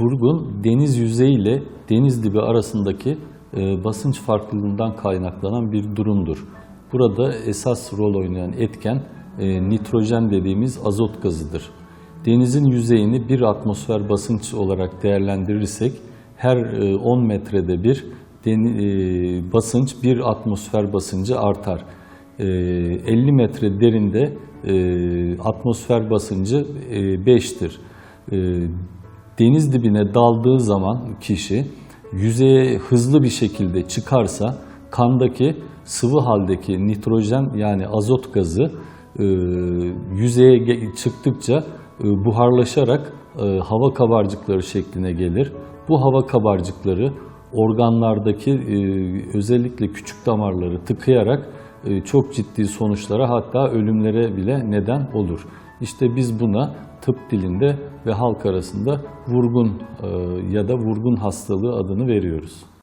Vurgun deniz yüzeyi ile deniz dibi arasındaki e, basınç farklılığından kaynaklanan bir durumdur. Burada esas rol oynayan etken e, nitrojen dediğimiz azot gazıdır. Denizin yüzeyini bir atmosfer basınç olarak değerlendirirsek her e, 10 metrede bir deni- e, basınç bir atmosfer basıncı artar. E, 50 metre derinde e, atmosfer basıncı e, 5'tir. E, deniz dibine daldığı zaman kişi yüzeye hızlı bir şekilde çıkarsa kandaki sıvı haldeki nitrojen yani azot gazı e, yüzeye çıktıkça e, buharlaşarak e, hava kabarcıkları şekline gelir. Bu hava kabarcıkları organlardaki e, özellikle küçük damarları tıkayarak çok ciddi sonuçlara hatta ölümlere bile neden olur. İşte biz buna tıp dilinde ve halk arasında vurgun e, ya da vurgun hastalığı adını veriyoruz.